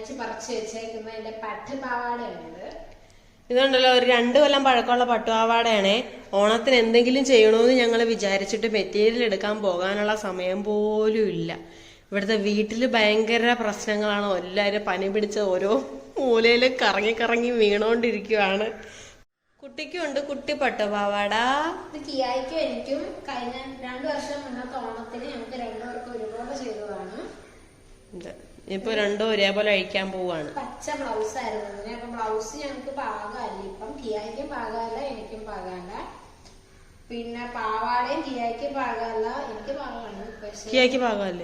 അഴിച്ച് പറിച്ച് വെച്ചേക്കുന്ന എന്റെ പട്ട് പാവാടയുണ്ട് ഇതുണ്ടല്ലോ ഒരു രണ്ട് കൊല്ലം പഴക്കമുള്ള പട്ടുപാവാടയാണേ. ഓണത്തിന് എന്തെങ്കിലും ചെയ്യണമെന്ന് ഞങ്ങൾ വിചാരിച്ചിട്ട് മെറ്റീരിയൽ എടുക്കാൻ പോകാനുള്ള സമയം പോലും ഇല്ല. ഇവിടുത്തെ വീട്ടിൽ ഭയങ്കര പ്രശ്നങ്ങളാണ്. എല്ലാവരും പനി പിടിച്ച ഓരോ മൂലയിൽ കറങ്ങി കറങ്ങി വീണോണ്ടിരിക്കുവാണ്. കുട്ടിക്കും ഉണ്ട് കുട്ടി പട്ടുപാവാട. ഇത് കിയായിക്കും എനിക്കും കഴിഞ്ഞ രണ്ടു വർഷം മുന്നത്തെ ഓണത്തിന് ഞങ്ങൾക്ക് രണ്ടുപേർക്കും ഒരുപോലെ ചെയ്തതാണ്. ഇത് ഇപ്പൊ രണ്ടും ഒരേപോലെ അഴിക്കാൻ പോവാണ്. പച്ച ബ്ലൗസ് ആയിരുന്നു. അതിനെ അപ്പൊ ബ്ലൗസ് ഞങ്ങൾക്ക് പാകമല്ല ഇപ്പം കിയായിക്കും പാകമല്ല എനിക്കും പാകമല്ല. പിന്നെ പാവാടയും കിയായിക്കും പാകമല്ല. എനിക്ക് പാകമാണ്. കിയായിക്ക് പാകമല്ല?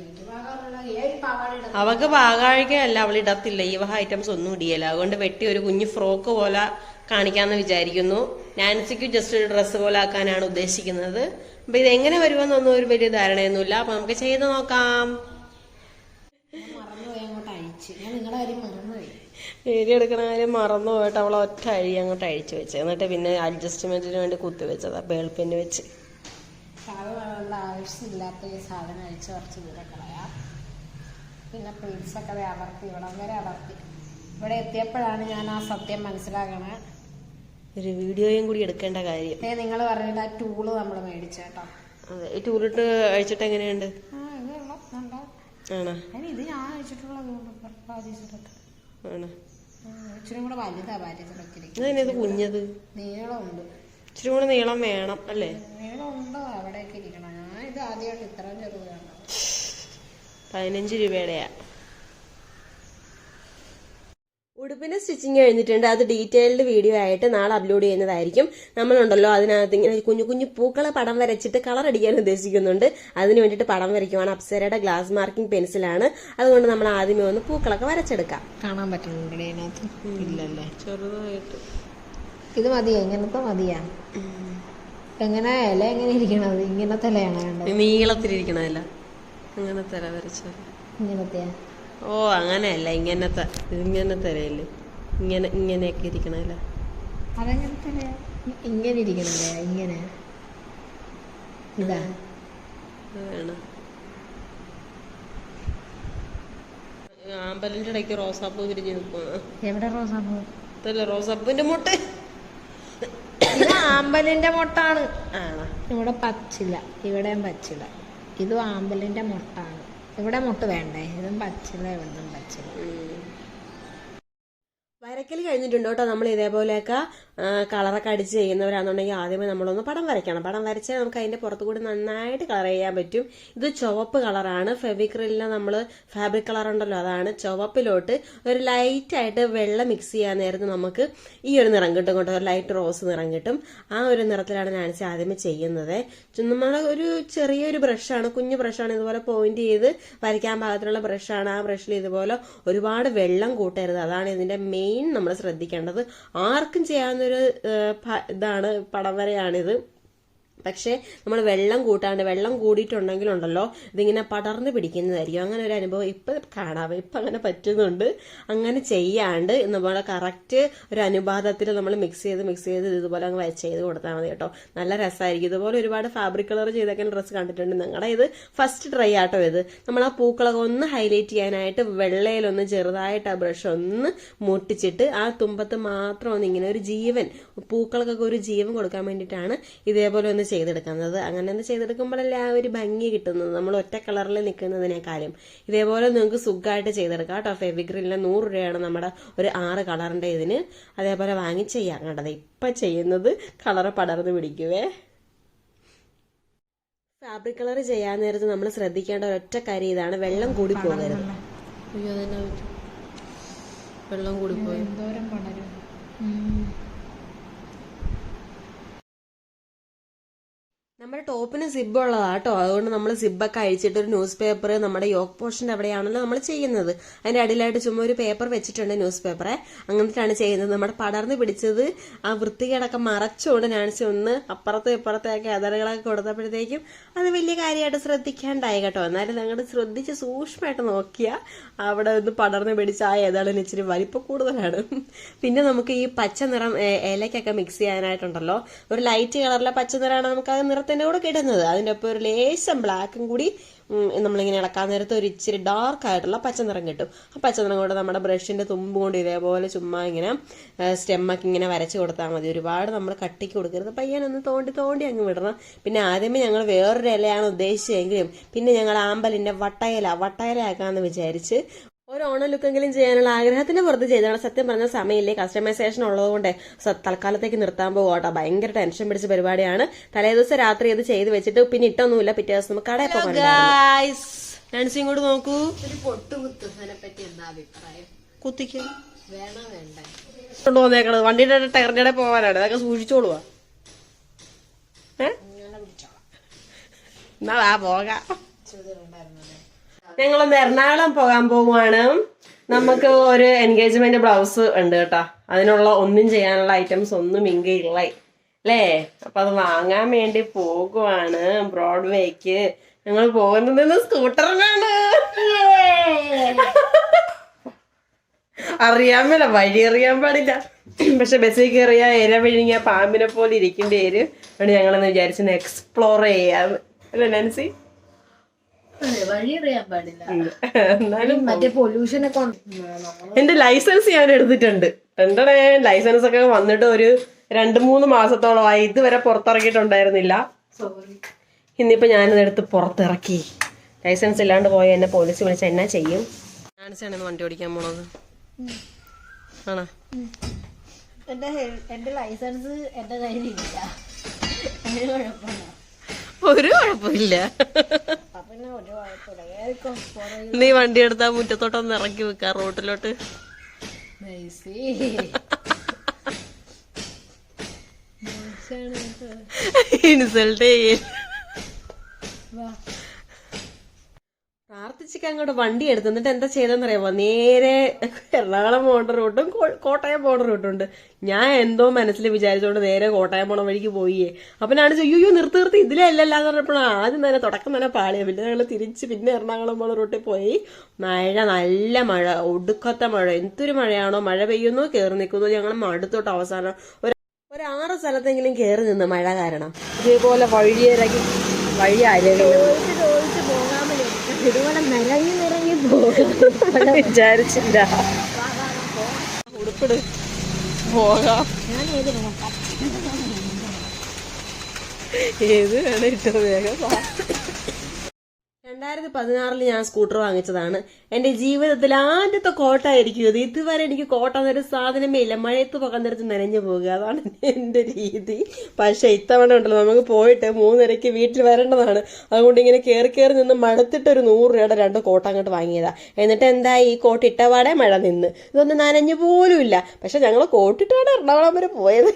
ഇടും അവക്ക് പാകാഴികയല്ല അവൾ ഇടത്തില്ല. ഈ വക ഐറ്റംസ് ഒന്നും ഇടിയല്ല. അതുകൊണ്ട് വെട്ടി ഒരു കുഞ്ഞു ഫ്രോക്ക് പോലെ കാണിക്കാന്ന് വിചാരിക്കുന്നു. നാൻസിക്ക് ജസ്റ്റ് ഒരു ഡ്രസ്സ് പോലെ ആക്കാനാണ് ഉദ്ദേശിക്കുന്നത്. അപ്പൊ ഇത് എങ്ങനെ വരുമെന്നൊന്നും ഒരു വലിയ ധാരണയൊന്നുമില്ല. അപ്പൊ നമുക്ക് ചെയ്ത് നോക്കാം. അഴിച്ച് ഞാൻ നിങ്ങളുടെ കാര്യം മറന്നുപോയി ഏരി എടുക്കണ കാര്യം മറന്നു പോയിട്ട് അവളെ ഒറ്റ അഴി അങ്ങോട്ട് അഴിച്ചു വെച്ച്. എന്നിട്ട് പിന്നെ അഡ്ജസ്റ്റ്മെന്റിന് വേണ്ടി കുത്തി വെച്ചതാ ബേൾപ്പിന് വെച്ച്. സാധനമുള്ള ആവശ്യമില്ലാത്ത ഈ സാധനം അഴിച്ച് കുറച്ച് ദൂരെ കളയാം. പിന്നെ പ്രിൻസൊക്കെ ദേ അവർത്തി ഇവിടം വരെ അടർത്തി. ഇവിടെ എത്തിയപ്പോഴാണ് ഞാൻ ആ സത്യം മനസ്സിലാക്കണേ. ഒരു വീഡിയോയും കൂടി എടുക്കേണ്ട കാര്യം. ഏ നിങ്ങൾ പറഞ്ഞിട്ട് ആ ടൂൾ നമ്മൾ മേടിച്ചേട്ടോ. അതെ ഈ ടൂറിട്ട് അഴിച്ചിട്ട് എങ്ങനെയുണ്ട്? ആ ഇത് കൊള്ളാം, നല്ല. ഇത് ഞാൻ ഇച്ചിരി കൂടെ കുഞ്ഞത്? നീളമുണ്ട്. ഇച്ചിരി നീളം വേണം അല്ലേ? നീളമുണ്ടോ? അവിടെയൊക്കെ ഇരിക്കണം. ഞാൻ ഇത് ആദ്യമായിട്ട് ഇത്രയും ചെറുതാണ് പതിനഞ്ച് രൂപയുടെയാ. ഉടുപ്പിന്റെ സ്റ്റിച്ചിങ് കഴിഞ്ഞിട്ടുണ്ട് അത് ഡീറ്റെയിൽഡ് വീഡിയോ ആയിട്ട് നാളെ അപ്ലോഡ് ചെയ്യുന്നതായിരിക്കും. നമ്മളുണ്ടല്ലോ അതിനകത്ത് ഇങ്ങനെ കുഞ്ഞു കുഞ്ഞു പൂക്കളെ പടം വരച്ചിട്ട് കളർ അടിക്കാൻ ഉദ്ദേശിക്കുന്നുണ്ട്. അതിന് വേണ്ടിയിട്ട് പടം വരയ്ക്കുവാണ് അപ്സരയുടെ ഗ്ലാസ് മാർക്കിംഗ് പെൻസിലാണ്. അതുകൊണ്ട് നമ്മൾ ആദ്യമേ ഒന്ന് പൂക്കളൊക്കെ വരച്ചെടുക്കാം. കാണാൻ പറ്റുന്നുണ്ട് ഇതിനകത്ത്? ഇല്ലല്ലേ? ചെറുതായിട്ട്. ഇത് മതിയോ ഇങ്ങനത്തെ മതിയാ. എങ്ങനെ ഇല എങ്ങനെ ഇരിക്കണത്? ഇങ്ങനത്തെ ഇലയാണ് വേണ്ടത്? നീളത്തിലിരിക്കണതല്ല അങ്ങനത്തെ വരച്ചത്. ഇങ്ങനത്തെയാ? ഓ അങ്ങനെയല്ല. ഇങ്ങനത്തെ ഇങ്ങനത്തെ തരയില്ലേ? ഇങ്ങനെ ഇങ്ങനെയൊക്കെ ഇരിക്കണല്ലേ അതെങ്ങനത്തെ ഇങ്ങനെ ഇരിക്കണല്ലേ ഇങ്ങനെ. ഇതാ. വേണം. ആമ്പലിന്റെ ഇടയ്ക്ക് റോസാപ്പൂ വിരിഞ്ഞ് നിൽക്കുന്നു എവിടെ റോസാപ്പൂ? അതല്ല റോസാപ്പൂവിന്റെ മുട്ട്? ആമ്പലിന്റെ മുട്ടാണ്. ആണോ? ഇവിടെ പച്ചില. ഇവിടെയും പച്ചില. ഇതും ആമ്പലിന്റെ മുട്ടാണ്. ഇവിടെ മുട്ട വേണ്ടേ? ഇതും പച്ചില ഇവിടുന്നും പച്ചില. വരക്കൽ കഴിഞ്ഞിട്ടുണ്ട് കേട്ടോ നമ്മൾ ഇതേപോലെയൊക്കെ കളറൊക്കെ അടിച്ച് ചെയ്യുന്നവരാണെന്നുണ്ടെങ്കിൽ ആദ്യമേ നമ്മളൊന്ന് പടം വരയ്ക്കണം. പടം വരച്ചാൽ നമുക്ക് അതിന്റെ പുറത്തു കൂടി നന്നായിട്ട് കളർ ചെയ്യാൻ പറ്റും. ഇത് ചുവപ്പ് കളറാണ്. ഫെവിക്രിലിന് നമ്മൾ ഫാബ്രിക് കളർ ഉണ്ടല്ലോ അതാണ് ചുവപ്പിലോട്ട് ഒരു ലൈറ്റായിട്ട് വെള്ളം മിക്സ് ചെയ്യാൻ നമുക്ക് ഈ ഒരു നിറം കിട്ടും കേട്ടോ. ഒരു ലൈറ്റ് റോസ് നിറം കിട്ടും. ആ ഒരു നിറത്തിലാണ് ഞാൻ ആദ്യമേ ചെയ്യുന്നത്. നമ്മൾ ഒരു ചെറിയൊരു ബ്രഷാണ് കുഞ്ഞു ബ്രഷാണ് ഇതുപോലെ പോയിന്റ് ചെയ്ത് വരയ്ക്കാൻ പാകത്തിലുള്ള ബ്രഷാണ് ആ ബ്രഷിൽ ഇതുപോലെ ഒരുപാട് വെള്ളം കൂട്ടരുത്. അതാണ് ഇതിന്റെ മെയിൻ നമ്മൾ ശ്രദ്ധിക്കേണ്ടത് ആർക്കും ചെയ്യാവുന്നൊരു ഇതാണ് പടം വരയാണിത്. പക്ഷേ നമ്മൾ വെള്ളം കൂട്ടാണ്ട് വെള്ളം കൂടിയിട്ടുണ്ടെങ്കിലുണ്ടല്ലോ ഇതിങ്ങനെ പടർന്ന് പിടിക്കുന്നതായിരിക്കും. അങ്ങനെ ഒരു അനുഭവം ഇപ്പം കാണാം. ഇപ്പം അങ്ങനെ പറ്റുന്നുണ്ട്. അങ്ങനെ ചെയ്യാണ്ട് നമ്മളെ കറക്റ്റ് ഒരു അനുപാതത്തിൽ നമ്മൾ മിക്സ് ചെയ്ത് മിക്സ് ചെയ്ത് ഇതുപോലെ അങ്ങ് ചെയ്ത് കൊടുത്താൽ മതി കേട്ടോ. നല്ല രസമായിരിക്കും. ഇതുപോലെ ഒരുപാട് ഫാബ്രിക് കളർ ചെയ്തൊക്കെ ഡ്രസ്സ് കണ്ടിട്ടുണ്ട്. നിങ്ങളുടെ ഇത് ഫസ്റ്റ് ട്രൈ ആട്ടോ ഇത്. നമ്മൾ ആ പൂക്കളൊക്കെ ഒന്ന് ഹൈലൈറ്റ് ചെയ്യാനായിട്ട് വെള്ളയിലൊന്ന് ചെറുതായിട്ട് ആ ബ്രഷ് ഒന്ന് മുട്ടിച്ചിട്ട് ആ തുമ്പത്ത് മാത്രം ഒന്ന് ഇങ്ങനെ ഒരു ജീവൻ പൂക്കൾക്കൊക്കെ ഒരു ജീവൻ കൊടുക്കാൻ വേണ്ടിയിട്ടാണ് ഇതേപോലെ ഒന്ന് ചെയ്തെടുക്കുന്നത് അങ്ങനെ തന്നെ ചെയ്തെടുക്കുമ്പോഴല്ലേ ആ ഒരു ഭംഗി കിട്ടുന്നത്. നമ്മൾ ഒറ്റ കളറിൽ നിൽക്കുന്നതിനേക്കാളും ഇതേപോലെ നിങ്ങൾക്ക് സുഖമായിട്ട് ചെയ്തെടുക്കാം കേട്ടോ. ഫെവിഗ്രിലിന് നൂറ് രൂപയാണ് നമ്മുടെ ഒരു ആറ് കളറിന്റെ ഇതിന് അതേപോലെ വാങ്ങി ചെയ്യാം കണ്ടത് ഇപ്പം ചെയ്യുന്നത് കളറ് പടർന്ന് പിടിക്കുവേ. ഫാബ്രിക് കളർ ചെയ്യാൻ നേരത്ത് നമ്മൾ ശ്രദ്ധിക്കേണ്ട ഒരൊറ്റ കാര്യം ഇതാണ്. വെള്ളം കൂടി പോകരുത്. വെള്ളം കൂടി പോയി? എന്തോരം പടരും. നമ്മുടെ ടോപ്പിന് സിബ് ഉള്ളതാ കേട്ടോ. അതുകൊണ്ട് നമ്മൾ സിബൊക്കെ അഴിച്ചിട്ട് ഒരു ന്യൂസ് പേപ്പർ നമ്മുടെ യോക്ക് പോർഷന്റെ അവിടെയാണല്ലോ നമ്മൾ ചെയ്യുന്നത്. അതിന്റെ അടിയിലായിട്ട് ചുമ്മാ ഒരു പേപ്പർ വെച്ചിട്ടുണ്ട് ന്യൂസ് പേപ്പറെ അങ്ങനത്തെയാണ് ചെയ്യുന്നത്. നമ്മുടെ പടർന്ന് പിടിച്ചത് ആ വൃത്തികേടൊക്കെ മറച്ചുകൊണ്ട് നാൻസി ഒന്ന് അപ്പുറത്തും ഇപ്പുറത്തൊക്കെ അതറുകളൊക്കെ കൊടുത്തപ്പോഴത്തേക്കും അത് വലിയ കാര്യമായിട്ട് ശ്രദ്ധിക്കാണ്ടായി കേട്ടോ. എന്നാലും ഞങ്ങൾ ശ്രദ്ധിച്ച് സൂക്ഷ്മമായിട്ട് നോക്കിയാൽ അവിടെ ഒന്ന് പടർന്ന് പിടിച്ച ആ ഏതായാലും ഇച്ചിരി വലിപ്പം കൂടുതലാണ്. പിന്നെ നമുക്ക് ഈ പച്ച നിറം ഇലയ്ക്കൊക്കെ മിക്സ് ചെയ്യാനായിട്ടുണ്ടല്ലോ. ഒരു ലൈറ്റ് കളറിലെ പച്ച നിറമാണ് നമുക്ക് ആ നിറത്തിന്റെ കൂടെ കിടുന്നത്. അതിന്റെ ഒപ്പം ഒരു ലേശം ബ്ലാക്കും കൂടി നമ്മളിങ്ങനെ ഇളക്കാൻ നേരത്ത് ഒരു ഇച്ചിരി ഡാർക്ക് ആയിട്ടുള്ള പച്ച നിറം കിട്ടും. ആ പച്ച നിറം കൊണ്ട് നമ്മുടെ ബ്രഷിന്റെ തുമ്പ് കൊണ്ട് ഇതേപോലെ ചുമ്മാ ഇങ്ങനെ സ്റ്റെമ്മൊക്കെ ഇങ്ങനെ വരച്ച് കൊടുത്താൽ മതി. ഒരുപാട് നമ്മൾ കട്ടിക്ക് കൊടുക്കരുത്. പയ്യനൊന്ന് തോണ്ടി തോണ്ടി അങ്ങ് വിടണം. പിന്നെ ആദ്യമേ ഞങ്ങൾ വേറൊരു ഇലയാണ് ഉദ്ദേശിച്ചതെങ്കിലും പിന്നെ ഞങ്ങൾ ആമ്പലിന്റെ വട്ടയില വട്ടയില ആക്കാമെന്ന് വിചാരിച്ച് ഒരു ഓണം ലുക്കെങ്കിലും ചെയ്യാനുള്ള ആഗ്രഹത്തിന്റെ പുറത്ത് ചെയ്താണ് സത്യം പറഞ്ഞ സമയമില്ലേ? കസ്റ്റമൈസേഷൻ ഉള്ളതുകൊണ്ട് തൽക്കാലത്തേക്ക് നിർത്താൻ പോകട്ടോ ഭയങ്കര ടെൻഷൻ പിടിച്ച പരിപാടിയാണ്. തലേദിവസം രാത്രി ഇത് ചെയ്ത് വെച്ചിട്ട് പിന്നെ ഇട്ടൊന്നുമില്ല. പിറ്റേ ദിവസം നമുക്ക് കടയിൽ പോകാൻ നാൻസി ഇങ്ങോട്ട് നോക്കൂ. ഒരു പറ്റി എന്താ അഭിപ്രായം? കുത്തിക്ക്. വേണോ വേണ്ട? കൊണ്ടുവന്നേക്കണത് വണ്ടിയുടെ ടയറിന്റെ പോവാനാണ് അതൊക്കെ സൂക്ഷിച്ചോളുവാ. ഏ? അങ്ങനെ പിടിച്ചോളാം എന്നാ പോകാം. ഞങ്ങളൊന്ന് എറണാകുളം പോകാൻ പോവുകയാണ് നമുക്ക് ഒരു എൻഗേജ്മെന്റ് ബ്ലൗസ് ഉണ്ട് കേട്ടോ. അതിനുള്ള ഒന്നും ചെയ്യാനുള്ള ഐറ്റംസ് ഒന്നും ഇങ്കയില്ല അല്ലേ? അപ്പൊ അത് വാങ്ങാൻ വേണ്ടി പോകുവാണ് ബ്രോഡ്വേക്ക് ഞങ്ങൾ പോകുന്നത് സ്കൂട്ടറിനാണ് അറിയാൻ മേല വഴി അറിയാൻ പാടില്ല. പക്ഷെ ബസ്സിൽ കയറിയ ഇര വിഴുങ്ങിയ പാമ്പിനെ പോലെ ഇരിക്കേണ്ടി വരും. അതുകൊണ്ട് ഞങ്ങളെന്ന് വിചാരിച്ചെന്ന് എക്സ്പ്ലോർ ചെയ്യാം. അല്ലേ നാൻസി അതെ വഴി അറിയാൻ പാടില്ല എന്നാലും മറ്റേ പൊല്യൂഷനെ കൊണ്ട് എന്റെ ലൈസൻസ് ഞാൻ എടുത്തിട്ടുണ്ട്. എന്റെ ലൈസൻസ് ഒക്കെ വന്നിട്ട് ഒരു രണ്ട് മൂന്ന് മാസത്തോളമായി ഇതുവരെ പുറത്തിറക്കിയിട്ടുണ്ടായിരുന്നില്ല സോറി ഇന്നിപ്പോ ഞാനിത് എടുത്ത് പുറത്തിറക്കി. ലൈസൻസ് ഇല്ലാണ്ട് പോയ എന്നെ പോലീസ് വിളിച്ച എന്നാ ചെയ്യും? കാണിച്ചാണ് വണ്ടി ഓടിക്കാൻ പോണത്. ആണോ? എന്റെ എന്റെ ലൈസൻസ് എന്റെ കയ്യിലില്ല. അതിന് കുഴപ്പമില്ല. ഒരു കുഴപ്പമില്ല. നീ വണ്ടി എടുത്താ മുറ്റത്തോട്ടൊന്ന് ഇറക്കി വെക്ക റോട്ടിലോട്ട്. ഇൻസൾട്ട് ചെയ്യ. പ്രാർത്ഥിച്ചിട്ട് അങ്ങോട്ട് വണ്ടി എടുത്ത് എന്നിട്ട് എന്താ ചെയ്തെന്നറിയാമോ നേരെ എറണാകുളം പോകേണ്ട റൂട്ടും കോട്ടയം പോകേണ്ട റൂട്ടും ഉണ്ട് ഞാൻ എന്തോ മനസ്സിൽ വിചാരിച്ചോണ്ട് നേരെ കോട്ടയം പോണ വഴിക്ക് പോയിയേ. അപ്പൊ ഞാൻ അയ്യോ നിർത്തി നിർത്തി. ഇതിലേ അല്ലല്ല എന്ന് പറഞ്ഞപ്പോഴാണ് ആദ്യം തന്നെ തുടക്കം തന്നെ പാളിയ പിന്നെ ഞങ്ങൾ തിരിച്ച് പിന്നെ എറണാകുളം പോണ റൂട്ടിൽ പോയി. മഴ നല്ല മഴ ഒടുക്കത്തെ മഴ. എന്തൊരു മഴയാണോ? മഴ പെയ്യുന്നു കയറി നിൽക്കുന്നു. ഞങ്ങൾ മടുത്തോട്ട് അവസാനം ഒരു ഒരു ആറ് സ്ഥലത്തെങ്കിലും കയറി നിന്ന് മഴ കാരണം. ഇതേപോലെ വഴിയിറങ്ങി വഴി ചോദിച്ച് ചോദിച്ച് പോകാൻ വേണ്ടി ഇതുപോലെ നിറഞ്ഞു നിറഞ്ഞു പോകാം വിചാരിച്ചില്ല. ഉടുപ്പിട് പോകാം. ഏത് വേണം ഇട്ടോ വേഗം രണ്ടായിരത്തി പതിനാറിൽ ഞാൻ സ്കൂട്ടർ വാങ്ങിച്ചതാണ്. എന്റെ ജീവിതത്തിൽ ആദ്യത്തെ കോട്ടായിരിക്കും ഇത്. ഇതുവരെ എനിക്ക് കോട്ട എന്നൊരു സാധനമേ ഇല്ല. മഴയത്ത് പോകാൻ നേരത്ത് നനഞ്ഞു പോകുക. അതാണ് എന്റെ രീതി. പക്ഷെ ഇത്തവണ ഉണ്ടല്ലോ നമുക്ക് പോയിട്ട് മൂന്നരയ്ക്ക് വീട്ടിൽ വരേണ്ടതാണ്. അതുകൊണ്ട് ഇങ്ങനെ കയറി കയറി നിന്ന് മടുത്തിട്ട് ഒരു നൂറ് രൂപയുടെ രണ്ട് കോട്ട അങ്ങോട്ട് വാങ്ങിയതാ. എന്നിട്ട് എന്താ ഈ കോട്ട് ഇട്ടപാടെ മഴ നിന്ന്. ഇതൊന്നും നനഞ്ഞു പോലും ഇല്ല. പക്ഷെ ഞങ്ങൾ കോട്ടിട്ടാണ് എറണാകുളം വരെ പോയത്.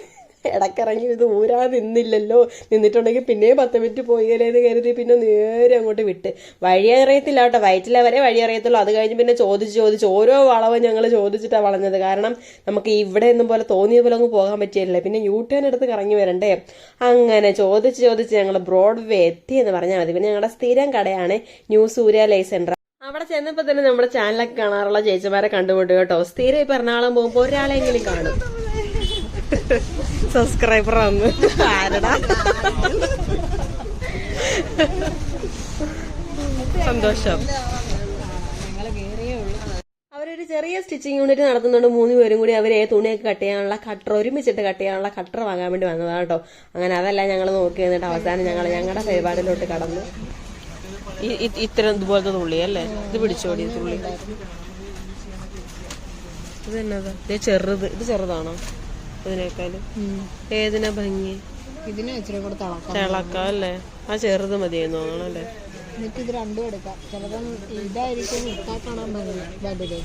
ഇടക്കിറങ്ങി ഇത് ഊരാ നിന്നില്ലല്ലോ. നിന്നിട്ടുണ്ടെങ്കിൽ പിന്നെയും പത്ത് മിനിറ്റ് പോയില്ലേന്ന് കരുതി പിന്നെ നേരെ അങ്ങോട്ട് വിട്ട്. വഴി അറിയത്തില്ല കേട്ടോ. വയറ്റിലെ വരെ വഴി അറിയത്തുള്ളൂ. അത് കഴിഞ്ഞ് പിന്നെ ചോദിച്ച് ചോദിച്ച് ഓരോ വളവും ഞങ്ങൾ ചോദിച്ചിട്ടാണ് വളഞ്ഞത്. കാരണം നമുക്ക് ഇവിടെ ഒന്നും പോലെ തോന്നിയ പോലെ അങ്ങ് പോകാൻ പറ്റിയില്ല. പിന്നെ യൂ ടേൺ എടുത്ത് കറങ്ങി വരണ്ടേ. അങ്ങനെ ചോദിച്ച് ചോദിച്ച് ഞങ്ങൾ ബ്രോഡ്വേ എത്തി എന്ന് പറഞ്ഞാൽ മതി. പിന്നെ ഞങ്ങളുടെ സ്ഥിരം കടയാണ് ന്യൂ സൂര്യ ലൈ സെന്റർ. അവിടെ ചെന്നപ്പോൾ തന്നെ നമ്മുടെ ചാനലൊക്കെ കാണാറുള്ള ചേച്ചിമാരെ കണ്ടുപിട്ടു കേട്ടോ. സ്ഥിരം ഇപ്പം എറണാകുളം പോകുമ്പോൾ ഒരാളെങ്കിലും കാണും. സബ്സ്ക്രൈബർ വന്ന് ആരടാ? സന്തോഷം. അവരൊരു ചെറിയ സ്റ്റിച്ചിങ് യൂണിറ്റ് നടത്തുന്നുണ്ട്. മൂന്ന് പേരും കൂടി അവരെ തുണിയൊക്കെ കട്ട് ചെയ്യാനുള്ള കട്ടർ ഒരുമിച്ചിട്ട് കട്ട് ചെയ്യാനുള്ള കട്ടർ വാങ്ങാൻ വേണ്ടി വന്നതാണ് കേട്ടോ. അങ്ങനെ അതല്ല ഞങ്ങൾ നോക്കി എന്നിട്ട് അവസാനം ഞങ്ങൾ ഞങ്ങളുടെ പരിപാടിയിലോട്ട് കടന്നു. ഇത്തരം ഇതുപോലത്തെ തുള്ളി അല്ലേ? ഇത് പിടിച്ചോടി തുള്ളി? ഇത് എന്നതാ ഇത് ചെറുത് ഇത് ചെറുതാണോ? ഇതിനേക്കാളും ഏതിനാ ഭംഗി? ഇതിനെ ഇച്ചിരി കൂടെ തിളക്കാം. അല്ലേ? ആ ചെറുത് മതിയെന്ന് തോന്നണം അല്ലേ? എന്നിട്ട് ഇത് രണ്ടും എടുക്കാം. ചിലപ്പം ഇതായിരിക്കും കാണാൻ ഭംഗി. വലുത്.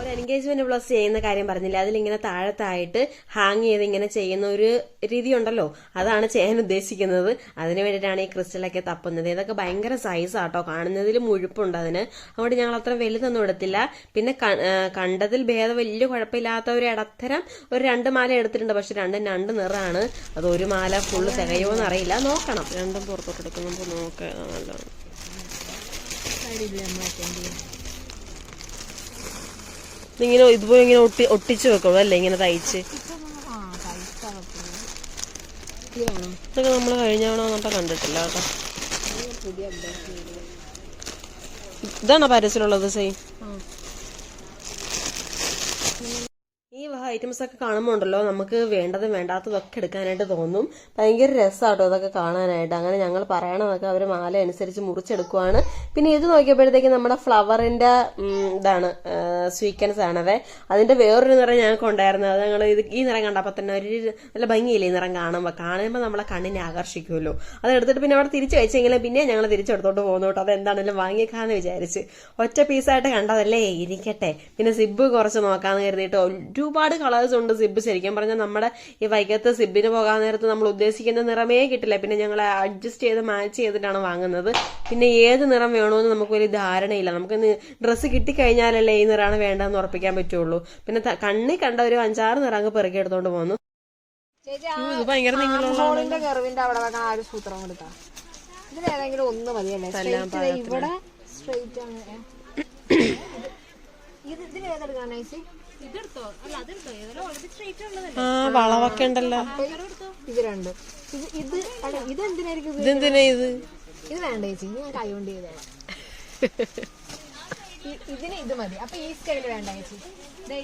ഒരു എൻഗേജ്മെന്റ് ബ്ലൗസ് ചെയ്യുന്ന കാര്യം പറഞ്ഞില്ല? അതിലിങ്ങനെ താഴത്തായിട്ട് ഹാങ് ചെയ്ത് ഇങ്ങനെ ചെയ്യുന്ന ഒരു രീതി ഉണ്ടല്ലോ അതാണ് ചെയ്യാൻ ഉദ്ദേശിക്കുന്നത്. അതിന് വേണ്ടിയിട്ടാണ് ഈ ക്രിസ്റ്റലൊക്കെ തപ്പുന്നത്. ഇതൊക്കെ ഭയങ്കര സൈസ് ആട്ടോ. കാണുന്നതിൽ മുഴുപ്പുണ്ട് അതിന്. അതുകൊണ്ട് ഞങ്ങൾ അത്ര വലുതൊന്നും എടുത്തില്ല. പിന്നെ കണ്ടതിൽ ഭേദം വലിയ കുഴപ്പമില്ലാത്ത ഒരു ഇടത്തരം ഒരു രണ്ട് മാല എടുത്തിട്ടുണ്ട്. പക്ഷെ രണ്ടും രണ്ട് നിറാണ്. അത് ഒരു മാല ഫുള്ള് തികയോ അറിയില്ല നോക്കണം. രണ്ടും പുറത്തോട്ട് എടുക്കുമ്പോൾ നോക്കാം. നല്ലതാണ്. ഇങ്ങനെ ഇതുപോലെ ഇങ്ങനെ ഒട്ടി ഒട്ടിച്ച് വെക്കുള്ളൂ അല്ലേ ഇങ്ങനെ തയ്ച്ച്. ഇതൊക്കെ നമ്മൾ കഴിഞ്ഞാണോ എന്നൊക്കെ കണ്ടിട്ടില്ല കേട്ടോ. ഇതാണോ പരസ്യമുള്ളത് സെയിം ആ ഈ വക ഐറ്റംസ് ഒക്കെ കാണുമ്പോൾ ഉണ്ടല്ലോ നമുക്ക് വേണ്ടതും വേണ്ടാത്തതൊക്കെ എടുക്കാനായിട്ട് തോന്നും. ഭയങ്കര രസമാട്ടോ അതൊക്കെ കാണാനായിട്ട്. അങ്ങനെ ഞങ്ങൾ പറയണതൊക്കെ അവർ മാല അനുസരിച്ച് മുറിച്ചെടുക്കുവാണ്. പിന്നെ ഇത് നോക്കിയപ്പോഴത്തേക്ക് നമ്മുടെ ഫ്ലവറിന്റെ ഇതാണ് സ്വീക്കൻസ് ആണത് അതിന്റെ വേറൊരു നിറം ഞങ്ങൾക്ക് ഉണ്ടായിരുന്നു. അത് ഞങ്ങൾ ഇത് ഈ നിറം കണ്ടപ്പോൾ തന്നെ ഒരു നല്ല ഭംഗിയില്ലേ ഈ നിറം കാണുമ്പോൾ കാണുമ്പോൾ നമ്മളെ കണ്ണിനെ ആകർഷിക്കുമല്ലോ അത് എടുത്തിട്ട് പിന്നെ അവിടെ തിരിച്ചു വെച്ചെങ്കിലും പിന്നെ ഞങ്ങൾ തിരിച്ചെടുത്തോണ്ട് പോകുന്നു കേട്ടോ. അത് എന്താണെങ്കിലും വാങ്ങിയേക്കാന്ന് വിചാരിച്ച്. ഒറ്റ പീസായിട്ട് കണ്ടതല്ലേ? ഇരിക്കട്ടെ. പിന്നെ സിബ് കുറച്ച് നോക്കാന്ന് കരുതിയിട്ട് ഒരുപാട് കളേഴ്സ് ഉണ്ട് സിബ്. ശരിക്കും പറഞ്ഞാൽ നമ്മുടെ ഈ വൈകത്ത് സിബിന് പോകാൻ നേരത്ത് നമ്മൾ ഉദ്ദേശിക്കുന്ന നിറമേ കിട്ടില്ല. പിന്നെ ഞങ്ങൾ അഡ്ജസ്റ്റ് ചെയ്ത് മാച്ച് ചെയ്തിട്ടാണ് വാങ്ങുന്നത്. പിന്നെ ഏത് നിറം വേണമെന്ന് നമുക്ക് വലിയ ധാരണയില്ല. നമുക്ക് ഡ്രസ്സ് കിട്ടിക്കഴിഞ്ഞാലല്ലേ ഈ നിറമാണ് വേണ്ടതെന്ന് ഉറപ്പിക്കാൻ പറ്റുള്ളൂ. പിന്നെ കണ്ണിൽ കണ്ണി കണ്ട ഒരു അഞ്ചാറ് നിറം അങ്ങ് പെറുക്കി എടുത്തോണ്ട് പോന്നു. ഇത് ഭയങ്കര കെറിവിന്റെ അവിടെ വെക്കാൻ ആ ഒരു സൂത്രം കൊടുത്താ ഇതിലേതെങ്കിലും ഒന്ന് മതിയല്ലേ? സ്ട്രൈറ്റ് ഇവിടെ സ്ട്രൈറ്റ് ആണ്. ഇത് ആ വളവൊക്കെ ഉണ്ടല്ലോ. ഇത് രണ്ടും. ഇത് ഇത് അല്ല ഇത് എന്തിനായിരിക്കും ഇത് ഇതെന്തിനാ ഇത്? ഇത് വേണ്ട ചേച്ചി. ഞാൻ കൈ കൊണ്ട് ചെയ്തോളാം ഇ- ഇതിന് ഇത് മതി. അപ്പൊ ഈ സ്റ്റൈൽ വേണ്ട ചേച്ചി. ദേ